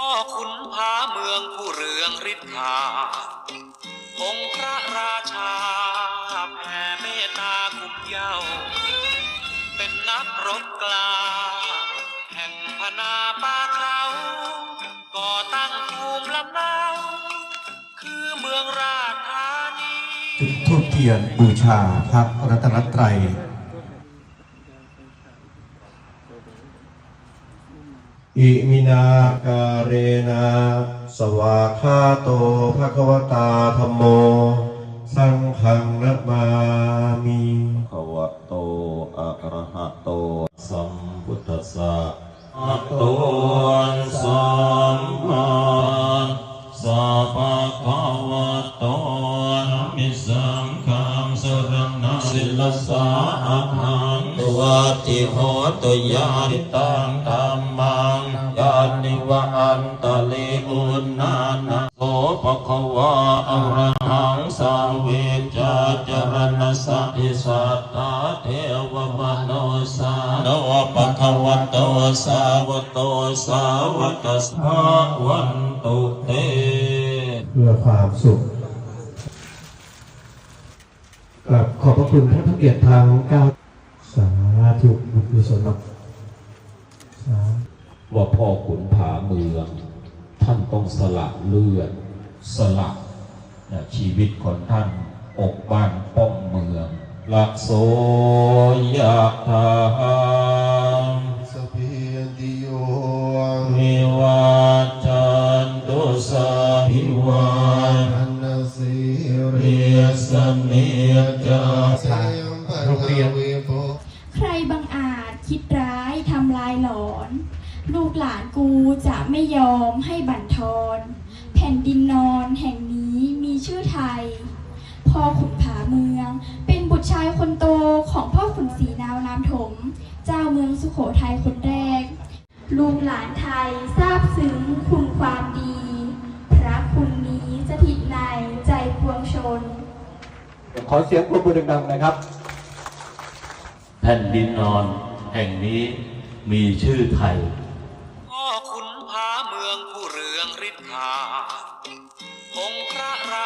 พ่อขุนพาเมืองผู้เรืองฤทธาองค์พระราชาแผ่เมตตาคุ้มเย้าเป็นนักรบกลา แห่งพนาป่าเขาก่อตั้งภูมิลำเนาคือเมืองราชธานี จุดธูปเทียนบูชาพระรัตนตรัย อิมินาการเรนะสวาคาโตภะคะวตาธรรมโม สังฆังนะมามิภะวะโตอะระหะโต สัมพุทธัสสะอะโตนสัมมาสัพพะคะวะโตนะมิสังฆังสรณะสิลสาอะหังตัวติโหตุยานิตังธัมมังยานิ วะอันตะเลอุณนานะโสภควะอรหังสังเวจาจารณสัพพิสัตตาเทวมโนสาโนปะคะวะโตสาวะโตสาวกสัพพะวันตุเตเพื่อความสุขกราบขอบพระคุณท่านผู้เกียรติทางเก้าสาธุบุญกุศลครับสาธุ ว่าพ่อขุนผาเมือง ท่านต้องสละเลือด สละนะชีวิตของท่านอกบ้านป้องเมืองละโสยะทาสพเพติโยวิวาจันตุสาหิวาอันนาสีเรียสเนียจาโรงเรียนใครบังอาจคิดร้ายทำลายหลอน ลูก หลานกูจะไม่ยอมให้บั่นทอน แผ่นดินนอนแห่งนี้มีชื่อไทย พ่อขุนผาเมือง เป็นบุตรชายคนโตของพ่อขุนศรีนาวน้ำถม เจ้าเมืองสุโขทัยคนแรก ลูกหลานไทยทราบซึ้งคุณความดี พระคุณนี้สถิตในใจปวงชน ขอเสียงปรบมือดังๆนะครับ แผ่นดินนอนแห่งนี้มีชื่อไทย ผ่าองค์พระรา